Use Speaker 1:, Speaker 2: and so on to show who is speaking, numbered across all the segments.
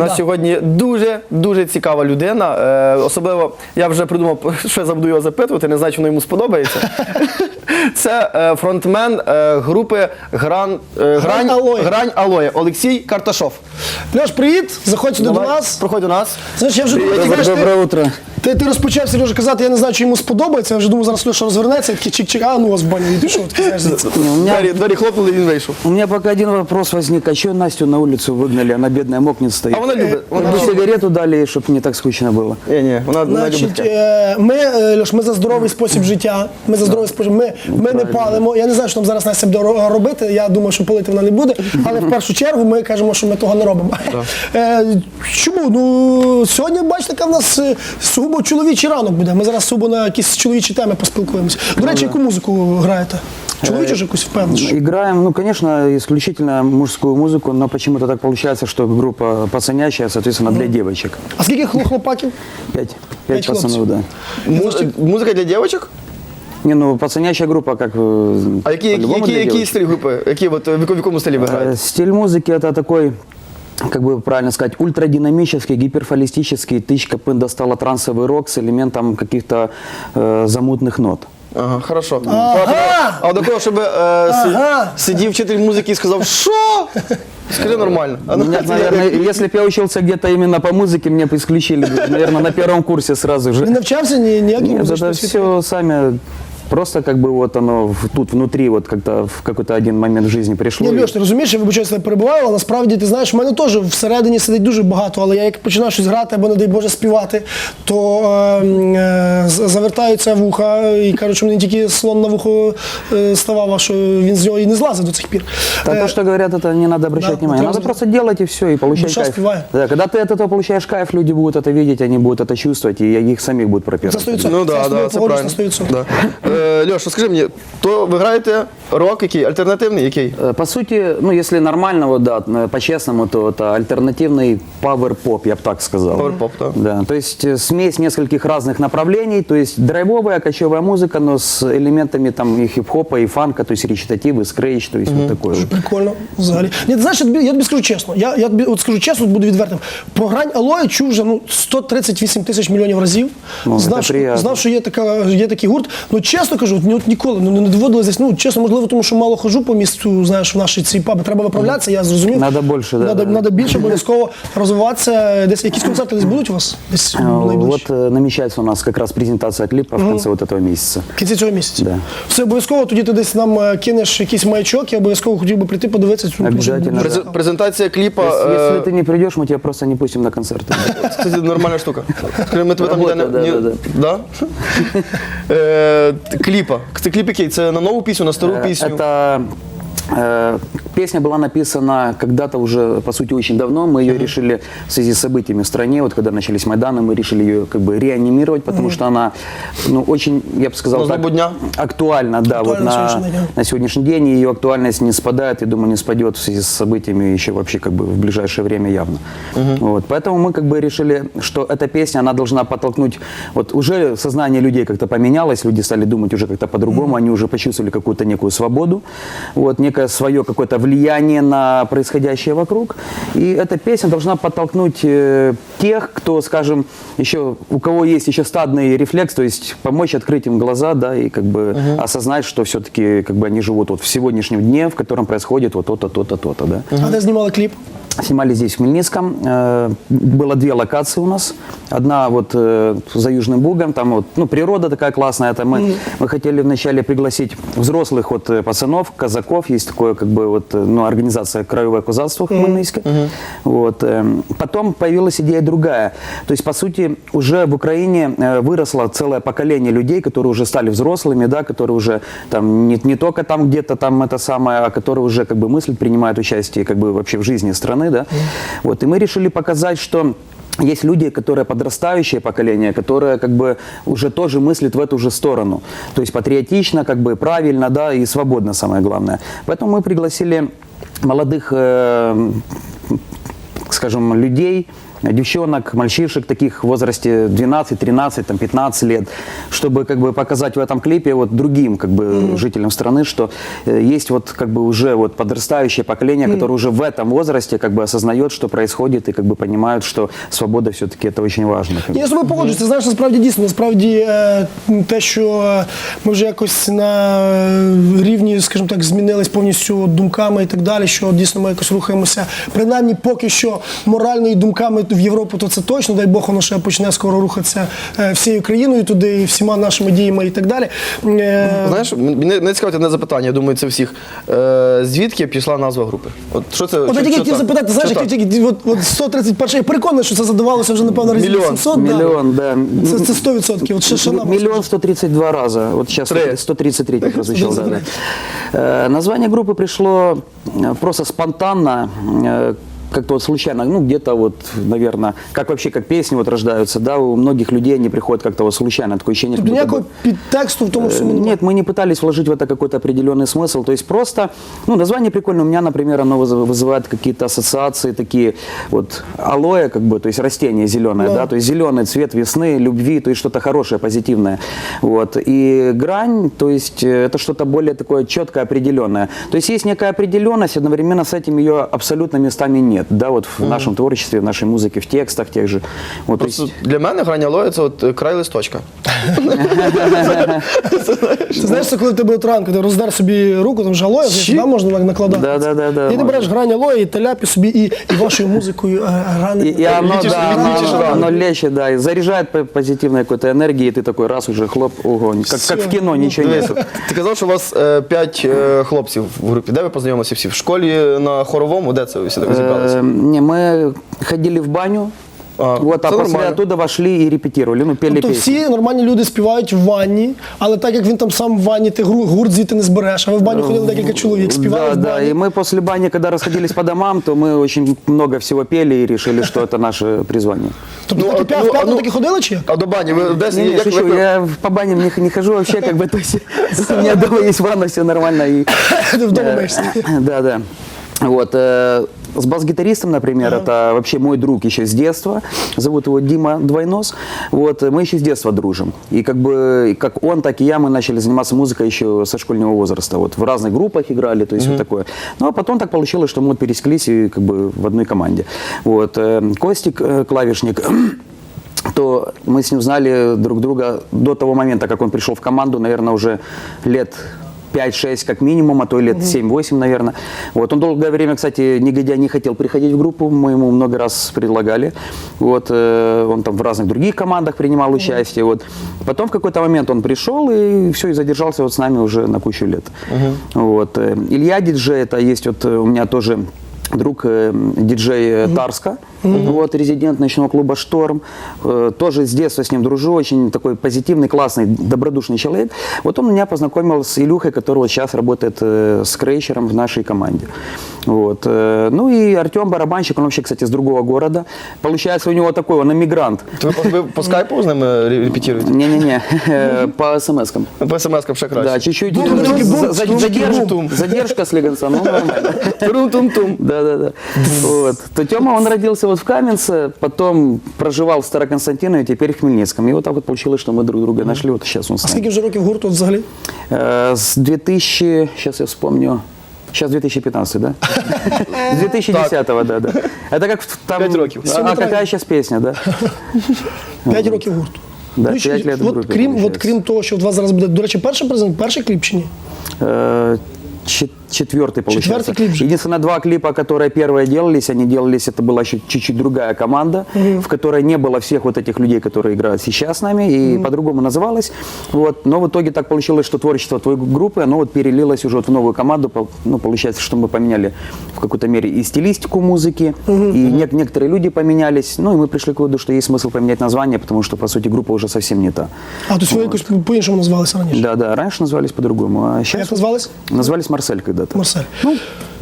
Speaker 1: У нас
Speaker 2: Да.
Speaker 1: сьогодні дуже дуже цікава людина. Е, особливо я вже придумав, що я забуду його запитувати, не знаю, чи воно йому сподобається. Це е, фронтмен е, групи Гран, е, Грань,
Speaker 2: Алоє.
Speaker 1: Грань Алоє Олексій Карташов.
Speaker 2: Льош, привіт! Заходь сюди до
Speaker 1: Давай,
Speaker 2: нас.
Speaker 1: Проходь до нас.
Speaker 2: Знаєш, я вже думав, ти, знаєш,
Speaker 3: Доброе
Speaker 2: ти,
Speaker 3: утро.
Speaker 2: ти, ти розпочав Сережа казати, я не знаю, чи йому сподобається. Я вже думаю, зараз Льоша розвернеться, такий чик-чик, а ну вас баня, і пішов. Такий, знаєш, звідси.
Speaker 3: У меня,
Speaker 1: Двері, двері хлопнули, він вийшов.
Speaker 3: у меня пока один вопрос возник. А что Настю на улицу выгнали? Она бедная мокнет стоит.
Speaker 1: А вона любить. Вона
Speaker 3: Бы сигарету дали, чтобы не так скучно было.
Speaker 1: Ні, ні, вона, вона любить.
Speaker 2: Значить,
Speaker 1: таке.
Speaker 2: е, ми, е, Льош, ми за здоровий спосіб життя. Ми за здоровий спосіб. Ми, ми не палимо. Я не знаю, що там зараз Настя буде ро- робити. Я думаю, що палити вона не буде. Але в першу чергу ми кажемо, що ми того не робимо. Е, Чому? Ну сьогодні, бачите, яка в нас е, сугубо чоловічий ранок буде. Ми зараз сугубо на якісь чоловічі теми поспілкуємося. До речі, яку музику граєте? Чоловічу ж якусь впевнено? що?
Speaker 3: Играем, ну, конечно, исключительно мужскую музыку, но почему-то так получается, что группа пацанящая, соответственно, для девочек.
Speaker 2: А скільки хлопаків?
Speaker 3: Пять.
Speaker 2: Пять
Speaker 3: Пять пацанов, да.
Speaker 1: Муз- Музика для дівчаток?
Speaker 3: Не, ну, пацанящая группа, как э,
Speaker 1: А які, які,
Speaker 3: по-любому
Speaker 1: які,
Speaker 3: для
Speaker 1: які
Speaker 3: девочек.
Speaker 1: стилі групи? Які, от, в яку- в якому стилі ви
Speaker 3: Э,
Speaker 1: граєте?
Speaker 3: Стиль музыки это такой, как бы правильно сказать, ультрадинамический, гиперфолистический, тычка пында стала трансовый рок с элементом каких-то э, замутных нот.
Speaker 1: Ага, хорошо.
Speaker 2: Ага!
Speaker 1: А до того, щоб е, си-
Speaker 2: Ага!
Speaker 1: сидів вчитель музики і сказав, що? Скажи нормально. А ну,
Speaker 3: Меня,
Speaker 1: це я-
Speaker 3: наверное, если бы я учился где-то именно по музыке, меня бы исключили, бы, наверное, на первом курсе сразу
Speaker 2: Не
Speaker 3: же.
Speaker 2: навчався ні, ніяким
Speaker 3: Нет,
Speaker 2: музичним
Speaker 3: это
Speaker 2: світом?
Speaker 3: все сами, просто как бы вот оно в- тут внутри вот как-то в какой-то один момент в жизни пришло.
Speaker 2: Ні,
Speaker 3: и-
Speaker 2: Льош, ти розумієш, я вибачаюся, не перебуваю, але насправді ти знаєш, в мене теж всередині сидить дуже багато, але я як починаю щось грати або, не дай Боже, співати, то е, е, з- завертаються вуха і кажуть, що мені тільки слон на вухо е, ставав, а що він з нього і не злазить до цих пір.
Speaker 3: Да,
Speaker 2: Е,
Speaker 3: то, что говорят, это не надо обращать
Speaker 2: да,
Speaker 3: внимание.
Speaker 2: это
Speaker 3: Надо
Speaker 2: раз-
Speaker 3: просто делать и все, и получать
Speaker 2: Душа
Speaker 3: кайф.
Speaker 2: спевает.
Speaker 3: Да, когда ты от этого получаешь кайф, люди будут это видеть, они будут это чувствовать, и их самих будут
Speaker 2: За
Speaker 3: пропитывать.
Speaker 2: 100%.
Speaker 1: Ну
Speaker 2: Я
Speaker 1: да,
Speaker 2: з тобою
Speaker 1: да, це
Speaker 2: погоджуюсь
Speaker 1: правильно.
Speaker 2: на 100%.
Speaker 1: Да. Е, Льоша, скажи мені, то ви граєте рок який? Альтернативний який?
Speaker 3: Э, По сути, ну если нормально, вот да, э, по-честному, то это альтернативный пауэр-поп, я бы так сказал.
Speaker 1: Пауэр-поп, да.
Speaker 3: Да, то есть э, смесь нескольких разных направлений, то есть драйвовая, кочевая музыка, но с элементами там и хип-хопа, и фанка, то есть речитативы, скрейч, то есть вот такое вот.
Speaker 2: Прикольно, взагалі. Ні, ти знаєш, я тобі, я тобі скажу чесно. Я, я тобі от скажу чесно, буду відвертим. Про грань Алоя чув вже ну, 138 тисяч мільйонів разів.
Speaker 3: Ну,
Speaker 2: знав,
Speaker 3: це
Speaker 2: що,
Speaker 3: приємно.
Speaker 2: знав, що є, така, є такий гурт. Ну, чесно кажу, от, ні- от ніколи ну, не доводилось десь. Ну, чесно, можливо, тому що мало хожу по місту, знаєш, в наші ці паби. Треба виправлятися, я зрозумів.
Speaker 3: Надо більше, да,
Speaker 2: Надо,
Speaker 3: да.
Speaker 2: надо більше обов'язково розвиватися. Десь якісь концерти десь будуть у вас? Десь
Speaker 3: Э,
Speaker 2: найближче?
Speaker 3: Вот э, намечается у нас как раз презентация клипа в конце вот этого месяца.
Speaker 2: В кінці цього місяця.
Speaker 3: Да.
Speaker 2: Все обов'язково, тоді ти десь нам е, кинеш якийсь маячок, я обов'язково хотів би прийти подивитися цю
Speaker 3: Обов'язательно.
Speaker 2: дуже-
Speaker 1: През- Презентація кліпа.
Speaker 3: Если,
Speaker 1: е,
Speaker 3: если ты не придешь, мы тебя просто не пустим на концерты.
Speaker 1: Кстати, нормальна штука. Скажи, ми тебе там ніде
Speaker 3: Робота,
Speaker 1: не...
Speaker 3: да,
Speaker 1: ні-
Speaker 3: да,
Speaker 1: Да? Е, т- Кліпа. Це кліп який? Це на нову пісню, на стару
Speaker 3: Э,
Speaker 1: пісню?
Speaker 3: Это э, песня была написана когда-то уже, по сути, очень давно. Мы ее решили в связи с событиями в стране, вот когда начались Майданы, мы решили ее как бы реанимировать, потому что она, ну, очень, я бы сказал, так,
Speaker 1: дня?
Speaker 3: актуальна, да, вот
Speaker 2: Актуальна на
Speaker 3: на,
Speaker 2: сегодняшний день.
Speaker 3: на сегодняшний день. Ее актуальность не спадает, я думаю, не спадет в связи с событиями еще вообще как бы в ближайшее время явно. Вот, поэтому мы как бы решили, что эта песня, она должна подтолкнуть, вот уже сознание людей как-то поменялось, люди стали думать уже как-то по-другому, они уже почувствовали какую-то некую свободу, вот, некое свое какое-то влияние на происходящее вокруг. И эта песня должна подтолкнуть э, тех, кто, скажем, еще, у кого есть еще стадный рефлекс, то есть помочь открыть им глаза, да, и как бы осознать, что все-таки как бы они живут вот в сегодняшнем дне, в котором происходит вот то-то, то-то, то-то, да.
Speaker 2: А де знімали кліп?
Speaker 3: Снимали здесь, в Хмельницком. Э, Было две локации у нас. Одна вот э, за Южным Бугом, там вот, ну, природа такая классная. Это мы, мы хотели вначале пригласить взрослых вот э, пацанов, казаков. Есть такое, как бы, вот, ну, организация «Краевое козацтво» в Хмельницке. Вот. э, Потом появилась идея другая. То есть, по сути, уже в Украине выросло целое поколение людей, которые уже стали взрослыми, да, которые уже там не, не только там где-то там это самое, а которые уже как бы мыслят, принимают участие как бы вообще в жизни страны, да. Вот. И мы решили показать, что есть люди, которые подрастающее поколение, которое как бы уже тоже мыслит в эту же сторону. То есть патриотично, как бы правильно, да, и свободно самое главное. Поэтому мы пригласили молодых, э, скажем, людей, девчонок, мальчишек таких в возрасте 12, 13, там, 15 лет, чтобы как бы показать в этом клипе вот другим как бы жителям страны, что э, есть вот как бы уже вот подрастающее поколение, которое уже в этом возрасте как бы осознает, что происходит и как бы понимают, что свобода все-таки это очень важно. как бы.
Speaker 2: Я з тобою погоджуюся. Ти знаєш, насправді дійсно, насправді е, те, що е, ми вже якось на е, рівні, скажімо так, змінились повністю думками і так далі, що дійсно ми якось рухаємося. Принаймні, поки що морально і думками в Європу, то це точно. Дай Бог, воно ще почне скоро рухатися е, всією країною туди, і всіма нашими діями і так далі. Е,
Speaker 1: Знаєш, мене не цікавить одне запитання, я думаю, це всіх. Е, звідки пішла назва групи? От що це?
Speaker 2: От я
Speaker 1: що-
Speaker 2: тільки
Speaker 1: що
Speaker 2: хотів
Speaker 1: так?
Speaker 2: запитати, знаєш,
Speaker 1: Що
Speaker 2: як я
Speaker 1: так?
Speaker 2: тільки от, от 131, я переконаний, що це задавалося вже, напевно, разів
Speaker 1: Мільйон.
Speaker 2: 800. да.
Speaker 3: Миллион, да.
Speaker 2: Це, це 100%. От ще, ще нам
Speaker 3: Миллион сто тридцать два раза. Вот сейчас
Speaker 1: Три.
Speaker 3: 133 прозвучал. Да, да. Э, Название группы пришло э, просто спонтанно, э, как-то вот случайно, ну где-то вот, наверное, как вообще как песни вот рождаются, да, у многих людей они приходят как-то вот случайно, такое ощущение,
Speaker 2: Тобто
Speaker 3: как будто
Speaker 2: ніякого
Speaker 3: бы-
Speaker 2: підтексту в тому всьому немає.
Speaker 3: Нет, мы не пытались вложить в это какой-то определенный смысл. То есть просто, ну, название прикольное. У меня, например, оно выз- вызывает какие-то ассоциации такие, вот, алоэ, как бы, то есть растение зеленое,
Speaker 2: Да.
Speaker 3: да, то есть зеленый цвет весны, любви, то есть что-то хорошее, позитивное. Вот. И грань, то есть э, это что-то более такое четкое, определенное. То есть есть некая определенность, одновременно с этим ее абсолютно местами нет, да, вот в нашем творчестве, в нашей музыке, в текстах тех же. Вот, то есть,
Speaker 1: Просто для мене грання лоя це от е, край листочка.
Speaker 2: Ти знаєш, це коли в тебе от ранку, ти роздер собі руку, там жалоє, да, можна так накладати.
Speaker 3: Да, да, да, да,
Speaker 2: І ти
Speaker 3: можна.
Speaker 2: береш грання лої, і теляпі собі, і, і вашою музикою е, грани.
Speaker 3: И, и оно,
Speaker 1: Лечишь-
Speaker 3: да,
Speaker 1: лечишь
Speaker 3: оно,
Speaker 1: рану.
Speaker 3: оно лечит, да, и заряжает по- позитивной какой-то энергией, и ты такой раз уже хлоп, ого, как, как в кино, ничего
Speaker 1: Дивись,
Speaker 3: нет.
Speaker 1: Ти казав, що у вас е, п'ять е, хлопців в групі. Де ви познайомилися всі? В школі на хоровому? Де це ви всі так зібралися?
Speaker 3: Э, Не, мы ходили в баню,
Speaker 1: А,
Speaker 3: вот, а
Speaker 1: це
Speaker 3: после
Speaker 1: нормально.
Speaker 3: оттуда вошли и репетировали, ну, пели
Speaker 2: Тобто
Speaker 3: песни.
Speaker 2: всі нормальні люди співають в ванні, але так як він там сам в ванні, ти гру- гурт звідти не збереш, а ви в баню ходили декілька чоловік, співали
Speaker 3: Да,
Speaker 2: в
Speaker 3: да,
Speaker 2: бані.
Speaker 3: и мы после бани, когда расходились по домам, то мы очень много всего пели и решили, что это наше призвание.
Speaker 2: Тобто
Speaker 1: Ну,
Speaker 2: такі
Speaker 1: а-
Speaker 2: п'ять
Speaker 1: ну, а
Speaker 2: п'яту
Speaker 1: ну-
Speaker 2: таки ходили чи як?
Speaker 1: А до бані ви десь
Speaker 3: Не, не,
Speaker 1: як
Speaker 3: шучу,
Speaker 1: ви-
Speaker 3: я по баням не, не хожу вообще, как бы, то есть у меня дома есть ванна, все нормально. И,
Speaker 2: Ти вдома
Speaker 3: Э,
Speaker 2: маєшся.
Speaker 3: Да, да. Вот, э, с бас-гитаристом, например, это вообще мой друг еще с детства. Зовут его Дима Двойнос. Вот, мы еще с детства дружим. И как бы как он, так и я, мы начали заниматься музыкой еще со школьного возраста. Вот в разных группах играли, то есть вот такое. Ну, а потом так получилось, что мы вот пересеклись и как бы в одной команде. Вот, э, Костик, э, клавишник, то мы с ним знали друг друга до того момента, как он пришел в команду, наверное, уже лет 5-6 как минимум, а то и лет 7-8, наверное. Вот. Он долгое время, кстати, негодяй не хотел приходить в группу, мы ему много раз предлагали. Вот. э, Он там в разных других командах принимал участие. Вот. Потом в какой-то момент он пришел и все, и задержался вот с нами уже на кучу лет. Вот. э, Илья диджей, это есть вот э, у меня тоже друг э, диджей э, Тарска, вот, резидент ночного клуба «Шторм». Э, тоже с детства с ним дружу, очень такой позитивный, классный, добродушный человек. Вот он меня познакомил с Илюхой, который вот сейчас работает э, с Крейчером в нашей команде. Вот. э, ну и Артем Барабанщик, он вообще, кстати, с другого города. Получается у него такой, он эмигрант.
Speaker 1: Ви, по- скайпу з ними ре- репетируєте?
Speaker 3: Не-не-не, э, по смс-кам.
Speaker 1: По смс-кам краще.
Speaker 3: Да, чуть-чуть э, задержка, задержка слегонца, ну нормально.
Speaker 1: Турум-тум-тум.
Speaker 3: Да, да, да. Вот. То Тёма, он родился вот в Каменце, потом проживал в Староконстантинове, теперь в Хмельницком. И вот так вот получилось, что мы друг друга нашли, вот сейчас он
Speaker 2: А
Speaker 3: с нами.
Speaker 2: скільки вже років гурту взагалі?
Speaker 3: Э, С 2000, сейчас я вспомню, сейчас 2015, да? С 2010, да, да. Это как в- там...
Speaker 1: Пять років.
Speaker 3: А
Speaker 2: Всё
Speaker 3: какая
Speaker 2: правильно.
Speaker 3: сейчас песня, да?
Speaker 2: П'ять років гурту.
Speaker 3: Да,
Speaker 2: Ну, і що-
Speaker 3: п'ять лет в
Speaker 2: от,
Speaker 3: групі,
Speaker 2: крім, от
Speaker 3: виходить.
Speaker 2: крім того, що у вас зараз буде, до речі, перший презент, перший кліп чи ні?
Speaker 3: Э, чет- Четвертый, получается.
Speaker 2: Четвертый клип же.
Speaker 3: Единственное, два клипа, которые первые делались, они делались, это была еще чуть-чуть другая команда, в которой не было всех вот этих людей, которые играют сейчас с нами, и по-другому называлась. Вот. Но в итоге так получилось, что творчество твоей группы, оно вот перелилось уже вот в новую команду. Ну, получается, что мы поменяли в какой-то мере и стилистику музыки, и нек- некоторые люди поменялись. Ну, и мы пришли к выводу, что есть смысл поменять название, потому что, по сути, группа уже совсем не та.
Speaker 2: А, тобто ви якось по-іншому назвалися раніше.
Speaker 3: Да, да, раньше назывались по-другому, а сейчас
Speaker 2: назвались?
Speaker 3: назвались Марсель когда-то.
Speaker 2: Марсель.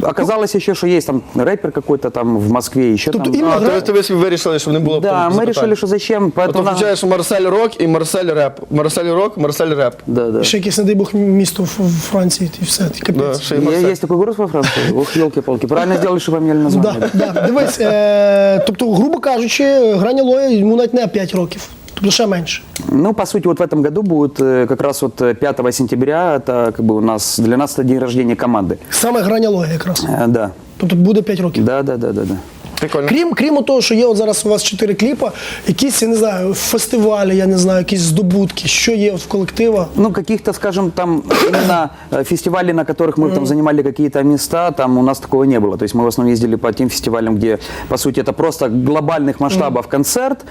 Speaker 3: Оказалось еще, что есть там рэпер какой-то там в Москве, еще
Speaker 2: Тут
Speaker 3: там.
Speaker 2: именно-
Speaker 1: А, то, то ви собі вирішили, щоб не було
Speaker 3: Да,
Speaker 1: там
Speaker 3: мы
Speaker 1: запитань.
Speaker 3: решили, что зачем,
Speaker 1: А
Speaker 3: поэтому
Speaker 1: то
Speaker 3: на-
Speaker 1: включаєш Марсель Рок і Марсель Реп. Марсель Рок, Марсель Реп.
Speaker 3: Да, да.
Speaker 2: Ще якесь, не дай Бог, місто в в Франції, і все, ти
Speaker 1: Да,
Speaker 2: капець.
Speaker 1: ще й
Speaker 3: Я-
Speaker 1: Марсель.
Speaker 3: Есть такой город во Франции? Ох, елки-палки. Правильно сделали, что поменяли название.
Speaker 2: Да, да. Дивись, е, тобто, грубо кажучи, граня Лоя йому навіть не 5 років, ще менше.
Speaker 3: Ну, по сути, вот в этом году будет э, как раз вот э, 5 сентября, это как бы у нас, для нас это день рождения команды.
Speaker 2: Саме граня Лоя якраз.
Speaker 3: Э, Да,
Speaker 2: Тобто буде 5 років.
Speaker 3: да, да, да, да, да.
Speaker 1: Прикольно.
Speaker 2: Крім, крім того, що є от зараз у вас чотири кліпа, якісь, я не знаю, фестивалі, я не знаю, якісь здобутки, що є от в колектива.
Speaker 3: Ну, каких-то, скажем, там именно э, фестивалей, на которых мы там занимали какие-то места, там у нас такого не было. То есть мы в основном ездили по тем фестивалям, где, по сути, это просто глобальных масштабов концерт.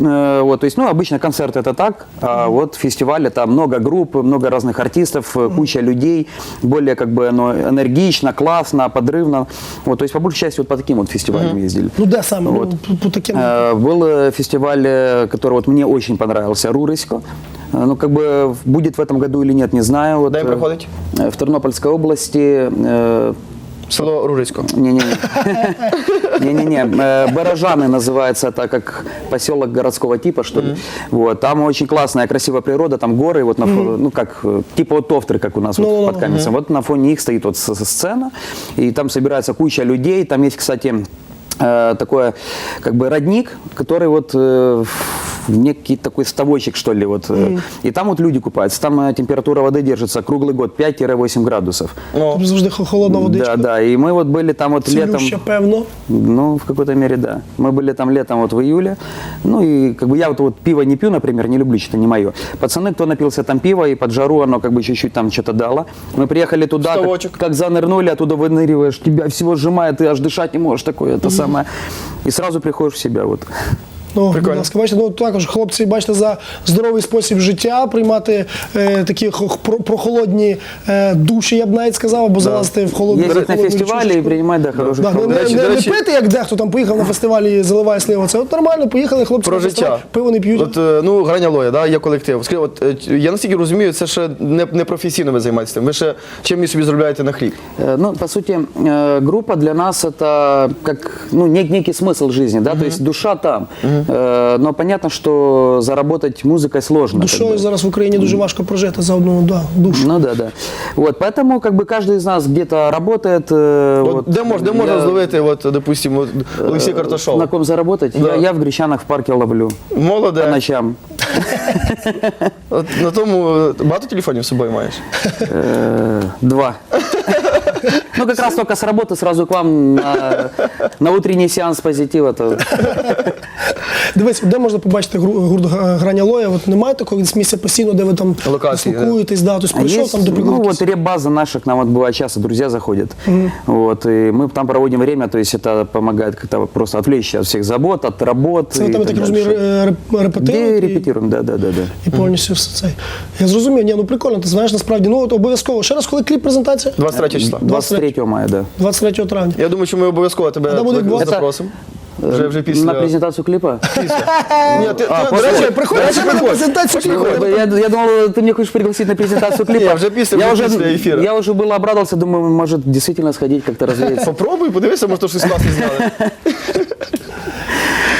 Speaker 3: Э, Вот, то есть, ну, обычно концерт это так, а вот фестиваль это много групп, много разных артистов, э, куча людей, более как бы оно энергично, классно, подрывно. Вот, то есть, по большей части, вот по таким вот фестивалям ездили.
Speaker 2: Ну де саме?
Speaker 3: Вот.
Speaker 2: Ну, по, по таким.
Speaker 3: Э, Был фестиваль, э, который вот мне очень понравился, Рурысько. Э, Ну, как бы будет в этом году или нет, не знаю. Вот,
Speaker 1: Де проходить?
Speaker 3: В Тернопольской области. э,
Speaker 1: Село Рурицько.
Speaker 3: Не-не-не. Не-не-не. Баражаны называется, это как поселок городского типа, что ли. Вот. Там очень классная, красивая природа, там горы, вот на фо- ну как, типа вот тофтры, как у нас вот
Speaker 2: Ну-ну-ну.
Speaker 3: под Каменцем. Вот на фоне их стоит вот сцена, и там собирается куча людей. Там есть, кстати, такое как бы родник, который вот э, некий такой ставочек, что ли, вот. э, И там вот люди купаются. Там э, температура воды держится круглый год 5-8 градусов.
Speaker 1: Ну,
Speaker 2: завжди хо- холодна водичка.
Speaker 3: Да, да. И мы вот были там вот летом.
Speaker 2: Цілюща, певно.
Speaker 3: Ну, в какой-то мере, да. Мы были там летом вот в июле. Ну, и как бы я вот, вот пиво не пью, например, не люблю, что-то не мое. Пацаны, кто напился там пива, и под жару оно как бы чуть-чуть там что-то дало. Мы приехали туда, как,
Speaker 1: Ставочек.
Speaker 3: как занырнули, оттуда выныриваешь, тебя всего сжимает, ты аж дышать не можешь, такое, это самое. И сразу приходишь в себя вот.
Speaker 2: Ну, будь
Speaker 1: Прикольно.
Speaker 2: ласка, бачите, ну також хлопці, бачите, за здоровий спосіб життя приймати е, такі хо- про- прохолодні е, душі, я б навіть сказав, або залазити в холодну
Speaker 3: Ездить на
Speaker 2: холодну
Speaker 3: фестивале
Speaker 2: річушечку.
Speaker 3: и принимать, да, хороших
Speaker 2: Да, ну,
Speaker 3: холодных.
Speaker 2: не,
Speaker 1: речі,
Speaker 2: не,
Speaker 1: до
Speaker 2: не
Speaker 1: речі-
Speaker 2: пити, як дехто там поїхав на фестивалі і заливає сливу. Це от нормально, поїхали, хлопці
Speaker 1: про
Speaker 2: на фестиваль,
Speaker 1: життя.
Speaker 2: пиво не п'ють.
Speaker 1: От, е, ну, Граня Лоя, да, є колектив. Скажи, от, е, я наскільки розумію, це ще не, не професійно ви займаєтеся тим. Ви ще чим собі заробляєте на хліб.
Speaker 3: Э, Ну, по сути, э, группа для нас это как ну, нек- некий смысл жизни, да, то есть душа там. Э, Но понятно, что заработать музыкой сложно. как
Speaker 2: Душою
Speaker 3: бы.
Speaker 2: зараз в Україні дуже важко прожити за одну да, душу.
Speaker 3: Ну да, да. Вот, поэтому как бы каждый из нас где-то работает. э,
Speaker 1: От,
Speaker 3: вот,
Speaker 1: де, мож, де можна
Speaker 3: я-
Speaker 1: зловити, от, допустимо, от, Олексій Карташов?
Speaker 3: На ком заработать?
Speaker 1: Да.
Speaker 3: Я, я в Гречанах в парке ловлю. По
Speaker 1: Молоде.
Speaker 3: ночам.
Speaker 1: От, на тому е, багато телефонів з собою маєш?
Speaker 3: Э, Два. Ну, как раз только с работы сразу к вам на, на утренний сеанс позитива. То...
Speaker 2: Дивись, де можна побачити гру- гурт Г- Граня Лоя? От немає такого десь місця постійно, де ви там
Speaker 1: Локації,
Speaker 2: спілкуєтесь, да, тобто
Speaker 3: А
Speaker 2: прийшов
Speaker 3: есть,
Speaker 2: там, до
Speaker 3: ну
Speaker 2: прикладу.
Speaker 3: вот реп-база наша, к нам вот бывает часто друзья заходят. Вот, и мы там проводим время, то есть это помогает как-то просто отвлечься от всех забот, от работы.
Speaker 2: Це ви
Speaker 3: и
Speaker 2: там, я
Speaker 3: так
Speaker 2: так розумію,
Speaker 3: дальше.
Speaker 2: ре- реп-
Speaker 3: Где
Speaker 2: репетируєте? і-
Speaker 3: репетируем, да, да, да, да.
Speaker 2: І повністю все це. Я зрозумів, ні, ну прикольно, ти знаєш, насправді, ну от обов'язково. Ще раз, коли кліп презентація?
Speaker 1: 23 числа.
Speaker 3: 23 мая, да.
Speaker 2: 23 травня.
Speaker 1: Я думаю, що ми обов'язково тебе
Speaker 2: А де буде
Speaker 1: за-
Speaker 2: відбуватися?
Speaker 1: запросимо. Вже, вже після...
Speaker 3: На презентацию клипа?
Speaker 1: Ні, ти,
Speaker 3: А,
Speaker 1: ти, до
Speaker 3: после-
Speaker 1: речі,
Speaker 2: Приходь,
Speaker 1: до речі,
Speaker 2: приходь на
Speaker 1: приходь.
Speaker 2: презентацію кліпу.
Speaker 3: Я, я думал, ты меня хочешь пригласить на презентацию клипа.
Speaker 1: Не, уже после-
Speaker 3: я
Speaker 1: уже
Speaker 3: уже,
Speaker 1: после эфира.
Speaker 3: Я уже было обрадовался, думаю, может действительно сходить как-то развеяться.
Speaker 1: Попробуй, подивися, може, то щось класне зняли.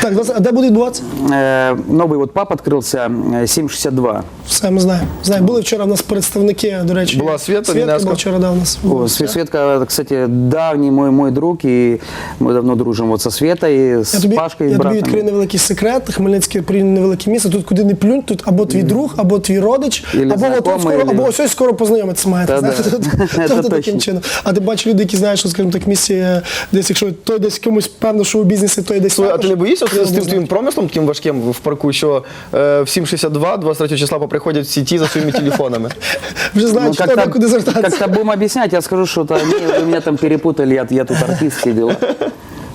Speaker 2: Так, власне, а де буде відбуватися?
Speaker 3: Э, Новый вот пап открылся, э, 762.
Speaker 2: Все, ми знаємо. Знаємо. Були вчора в нас представники, до речі.
Speaker 1: Була Света
Speaker 2: Свєтка
Speaker 1: Мінеско.
Speaker 2: була вчора, да, у нас.
Speaker 3: О, Све- Светка, кстати, давний мой, мой друг, и мы давно дружим вот со Светой, с
Speaker 2: Я тобі,
Speaker 3: Пашкой,
Speaker 2: я
Speaker 3: с
Speaker 2: тобі
Speaker 3: братом.
Speaker 2: відкрию невеликий секрет. Хмельницьке порівняно невелике місце. Тут куди не плюнь, тут або твій друг, або твій родич,
Speaker 3: Ілі
Speaker 2: або от
Speaker 3: знайомий,
Speaker 2: скоро,
Speaker 3: ілі-
Speaker 2: або ось ось скоро познайомитися маєте.
Speaker 3: Та
Speaker 2: знаєте,
Speaker 3: да.
Speaker 2: тут-
Speaker 3: Це
Speaker 2: тобто таким
Speaker 3: точно.
Speaker 2: чином. А ти бачиш люди, які знають, що, скажімо так, в місці е, десь, якщо той десь в якомусь певно, що у бізнесі, той десь.
Speaker 1: Слухай, а
Speaker 2: також.
Speaker 1: ти не боїшся
Speaker 2: Я
Speaker 1: з тим
Speaker 2: знаю.
Speaker 1: твоїм промислом таким важким в парку, що е, в 7.62, 23 числа поприходять всі ті за своїми телефонами?
Speaker 2: Вже
Speaker 3: Ну,
Speaker 2: знають, хто де куди звертатися.
Speaker 3: как-то будем объяснять, я скажу, что это они, вы меня там перепутали, я, я тут артист, все дела.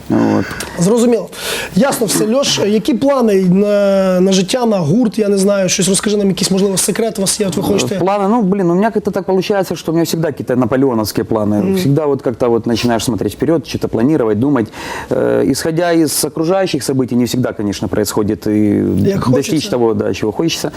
Speaker 3: Вот.
Speaker 2: Зрозуміло. Ясно все. Льош, які плани на, на життя, на гурт, я не знаю, щось розкажи нам, якийсь, можливо, секрет у вас є, от ви хочете.
Speaker 3: Планы, ну, блин, у меня как-то так получается, что у меня всегда какие-то наполеоновские планы. Всегда вот как-то вот начинаешь смотреть вперед, что-то планировать, думать. Э, исходя из окружающих событий, не всегда, конечно, происходит и
Speaker 2: Як
Speaker 3: достичь
Speaker 2: хочется.
Speaker 3: того, да, чего хочется.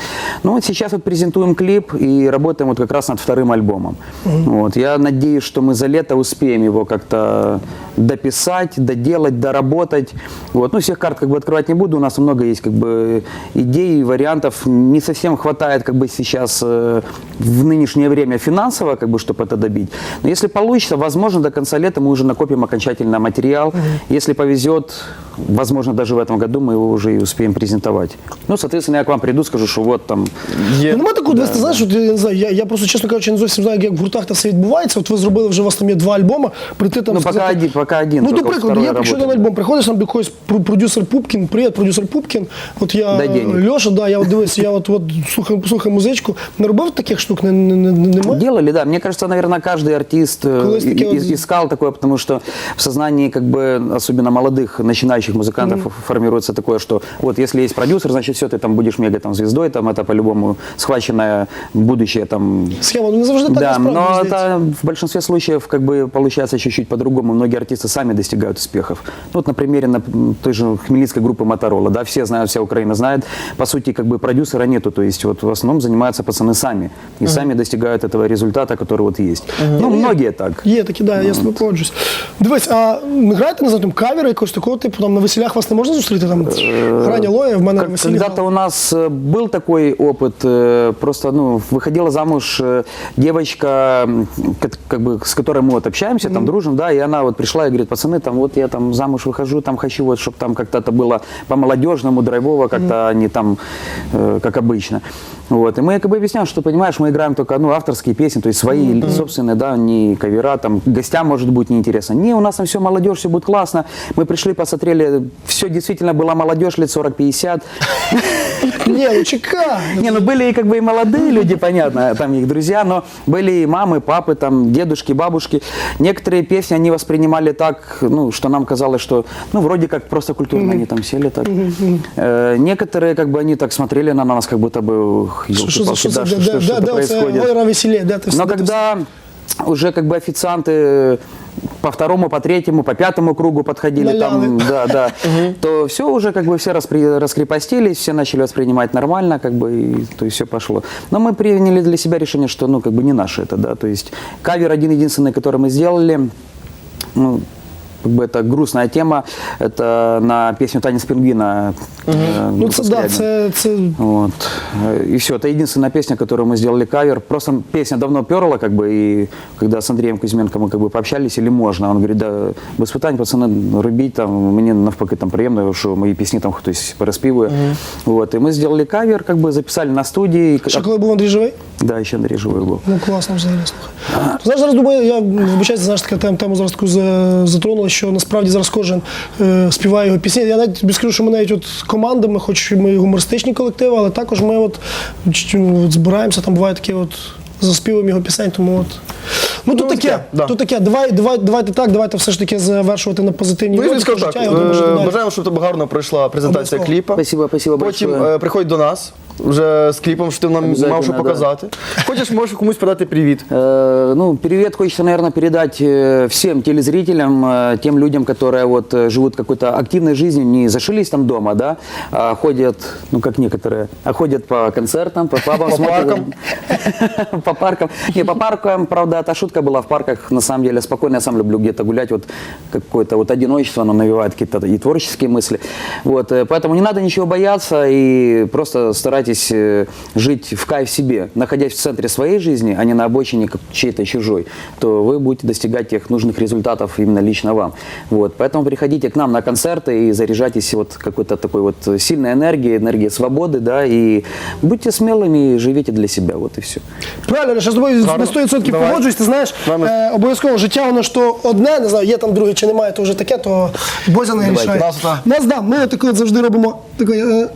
Speaker 3: Ну вот сейчас вот презентуем клип и работаем вот как раз над вторым альбомом. Вот. Я надеюсь, что мы за лето успеем его как-то дописать, доделать, доработать. Вот. Ну, всех карт как бы открывать не буду, у нас много есть как бы идей, вариантов. Не совсем хватает как бы сейчас э, в нынешнее время финансово, как бы, чтобы это добить. Но если получится, возможно, до конца лета мы уже накопим окончательно материал. Если повезет, возможно, даже в этом году мы его уже и успеем презентовать. Ну, соответственно, я к вам приду, скажу, что вот там
Speaker 1: Є.
Speaker 2: Ну, нема такого, да, ти знаєш, от, я, не знаю, я, я просто, чесно кажучи, не зовсім знаю, як в гуртах це все відбувається. От ви зробили вже у вас там є два альбоми, прийти там
Speaker 3: Ну, пока
Speaker 2: сказати-
Speaker 3: один- пока один,
Speaker 2: Ну, до
Speaker 3: только
Speaker 2: прикладу,
Speaker 3: второй
Speaker 2: є якщо один
Speaker 3: работает.
Speaker 2: альбом, приходиш там до якогось про- продюсер Пупкін, привіт, продюсер Пупкін. От я
Speaker 3: Дай денег.
Speaker 2: Льоша, да, я от дивись, я от, от слухаю, послухаю музичку. Не робив таких штук, не, не, не, немає?
Speaker 3: Делали, да. Мне кажется, наверное, каждый артист э,
Speaker 2: Колись
Speaker 3: и-
Speaker 2: таки
Speaker 3: и-
Speaker 2: вот-
Speaker 3: искал такое, потому что в сознании, как бы, особенно молодых, начинающих музыкантов, формируется такое, что вот если есть продюсер, значит, все, ты там будешь мега там звездой, там это по-любому схваченное будущее там
Speaker 2: Схема, ну не завжди так
Speaker 3: да,
Speaker 2: насправді,
Speaker 3: но
Speaker 2: мені здається.
Speaker 3: это в большинстве случаев как бы получается чуть-чуть по-другому. Многие артисты сами достигают успехов. Ну, вот на примере на той же хмельницкой группы Моторола, да, все знают, вся Украина знает. По сути, как бы продюсера нету, то есть вот в основном занимаются пацаны сами и сами достигают этого результата, который вот есть. Ну, многие так.
Speaker 2: Є такі, да, я з тобою погоджуюсь. Дивись, а не граєте не знаю, там кавери якогось такого типу, там на веселях вас не можна зустріти? Там грання лоя, в мене на
Speaker 3: Как-
Speaker 2: весіллі.
Speaker 3: Когда-то
Speaker 2: грали.
Speaker 3: у нас э, был такой опыт, э, просто ну, выходила замуж э, девочка, м, как, как бы, с которой мы вот общаемся, там дружим, да, и она вот пришла и говорит, пацаны, там вот я там замуж выхожу, там хочу вот, чтобы там как-то это было по-молодежному, драйвово, как-то а не там, э, как обычно. Вот. И мы как бы объясняем, что, понимаешь, мы играем только ну, авторские песни, то есть свои, собственные, да, не кавера, там, гостям может быть неинтересно. Не, у нас там все молодежь, все будет классно. Мы пришли, посмотрели, все действительно была молодежь лет 40-50.
Speaker 2: Ні, ну чекай.
Speaker 3: Не, ну были и как бы и молодые люди, понятно, там их друзья, но были и мамы, папы, там дедушки, бабушки. Некоторые песни они воспринимали так, ну, что нам казалось, что, ну, вроде как просто культурно они там сели так. Э, Некоторые как бы они так смотрели на нас, как будто бы, что, происходит. Но когда уже как бы официанты по второму, по третьему, по пятому кругу подходили, там, да, да, то все уже как бы все распри- раскрепостились, все начали воспринимать нормально, как бы, и, то есть все пошло. Но мы приняли для себя решение, что, ну, как бы не наше это, да, то есть кавер один-единственный, который мы сделали, ну, как бы это грустная тема, это на песню «Танец пингвина». э,
Speaker 2: Ну
Speaker 3: группа
Speaker 2: це да,
Speaker 3: Скрябин.
Speaker 2: це, це
Speaker 3: Вот. Э, И все, это единственная песня, которую мы сделали кавер. Просто песня давно перла, как бы, и когда с Андреем Кузьменко мы как бы пообщались, или можно, он говорит, да, без питань, пацаны, рубіть, там, мені навпаки там приємно, що мої пісні там хтось переспівує. Вот. І ми зробили кавер, как бы, записали на студії.
Speaker 2: ще коли був Андрій живий?
Speaker 3: Да, ще живий був.
Speaker 2: Ну класно взагалі слухай. Знаєш, зараз думаю, я вибачаюся, знаєш, така тема, тему зараз таку за- затронула, що насправді зараз кожен е, співає його пісні. Я навіть тобі скажу, що ми навіть от командами, хоч ми гумористичні колективи, але також ми от, от збираємося, там буває таке от. Заспівуємо його пісень, тому от. Ну, тут
Speaker 1: Ну,
Speaker 2: таке,
Speaker 1: таке, да.
Speaker 2: тут таке. Давай, давай, давайте так, давайте все ж таки завершувати на позитивній
Speaker 1: Ну, я
Speaker 2: ноті
Speaker 1: скажу
Speaker 2: життя, я думаю, що
Speaker 1: е,
Speaker 2: далі.
Speaker 1: бажаємо, щоб тебе гарно пройшла презентація
Speaker 2: Обов'язково.
Speaker 1: кліпа.
Speaker 3: Спасибо, спасибо
Speaker 1: Потім
Speaker 3: большое.
Speaker 1: е, приходь до нас вже з кліпом, що ти нам мав що
Speaker 3: да.
Speaker 1: показати. Хочеш, можеш комусь подати привіт.
Speaker 3: Э, Ну, привет хочется, наверное, передать всем телезрителям, тем людям, которые вот живут какой-то активной жизнью, не зашились там дома, да, а ходят, ну, как некоторые, а ходят по концертам, по пабам,
Speaker 1: По
Speaker 3: смотрят-
Speaker 1: паркам.
Speaker 3: по паркам. Не, по паркам, правда, эта шутка была в парках, на самом деле, спокойно, я сам люблю где-то гулять, вот какое-то вот одиночество, оно навевает какие-то и творческие мысли. Вот, э, поэтому не надо ничего бояться и просто старайтесь э, жить в кайф себе, находясь в центре своей жизни, а не на обочине как чьей-то чужой, то вы будете достигать тех нужных результатов именно лично вам. Вот, поэтому приходите к нам на концерты и заряжайтесь вот какой-то такой вот сильной энергией, энергией свободы, да, и будьте смелыми и живите для себя, вот и все.
Speaker 2: Правильно, я з тобою
Speaker 1: Гарно.
Speaker 2: на 100%
Speaker 1: Давай.
Speaker 2: погоджуюсь. Ти знаєш,
Speaker 1: Давай ми-
Speaker 2: е, обов'язково життя воно ж то одне, не знаю, є там друге чи немає, то вже таке, то Бозя не
Speaker 3: Давайте.
Speaker 2: рішає.
Speaker 1: Нас, так.
Speaker 2: Нас да, ми таке от завжди робимо таке. Е,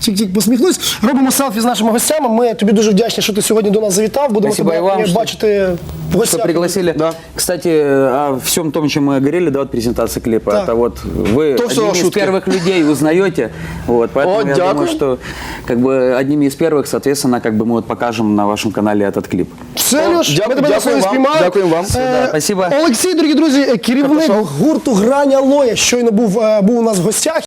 Speaker 2: Тік-тік посміхнусь. Робимо селфі з нашими гостями. Ми тобі дуже вдячні, що ти сьогодні до нас завітав. Будемо
Speaker 3: Спасибо
Speaker 2: тебе
Speaker 3: і вам, що-
Speaker 2: бачити в
Speaker 3: Что
Speaker 2: гостях.
Speaker 3: пригласили.
Speaker 1: Да.
Speaker 3: Кстати, о всем том, чем мы говорили, да, вот презентации клипа,
Speaker 2: Да.
Speaker 3: это вот вы
Speaker 1: То, что
Speaker 3: одними из
Speaker 1: шутки.
Speaker 3: первых людей узнаете. Вот, поэтому
Speaker 1: О,
Speaker 3: я
Speaker 1: дякую.
Speaker 3: думаю, что как бы одними из первых, соответственно, как бы мы вот покажем на вашем канале этот клип.
Speaker 2: Все,
Speaker 1: О,
Speaker 2: Льош, ми
Speaker 1: дякую-
Speaker 2: тебе на
Speaker 1: дякую
Speaker 2: сьогодні
Speaker 1: вам,
Speaker 2: спіймали.
Speaker 1: дякую вам.
Speaker 2: Е,
Speaker 3: Да, спасибо.
Speaker 2: Олексій, дорогі друзі, керівник гурту Граня Лоя, щойно був, е, був у нас в гостях.